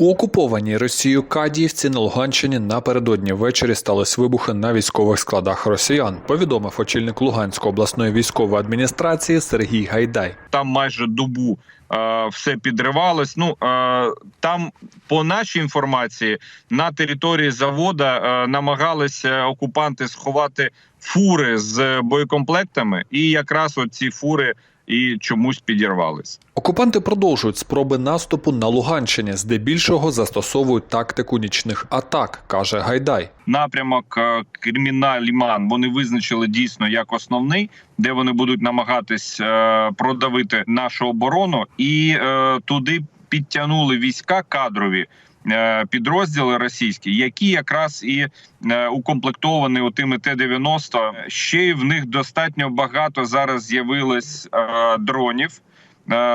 У окупованій Росією Кадіївці на Луганщині напередодні ввечері стались вибухи на військових складах росіян. Повідомив очільник Луганської обласної військової адміністрації Сергій Гайдай. там майже добу е, все підривалось. Ну е, там, по нашій інформації, на території завода е, намагалися окупанти сховати фури з боєкомплектами, і якраз от ці фури і чомусь підірвались. Окупанти продовжують спроби наступу на Луганщині, здебільшого застосовують тактику нічних атак, каже Гайдай. Напрямок е, Креміна Ліман вони визначили дійсно як основний, де вони будуть намагатись е, продавити нашу оборону, і е, туди підтягнули війська кадрові. Е, Підрозділи російські, які якраз і е, укомплектовані отими Т-90. Ще й в них достатньо багато зараз з'явилось е, дронів,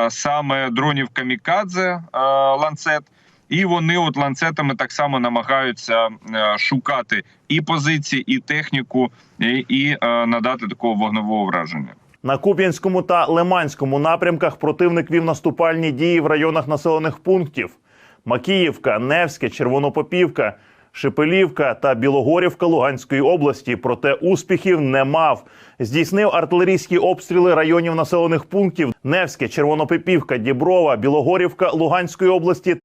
саме дронів камікадзе ланцет. І вони от ланцетами так само намагаються шукати і позиції, і техніку, і, і надати такого вогневого враження. На Куп'янському та Лиманському напрямках противник вів наступальні дії в районах населених пунктів: Макіївка, Невське, Червонопопівка, Шепелівка та Білогорівка Луганської області. Проте успіхів не мав. Здійснив артилерійські обстріли районів населених пунктів: Невське, Червонопопівка, Діброва, Білогорівка Луганської області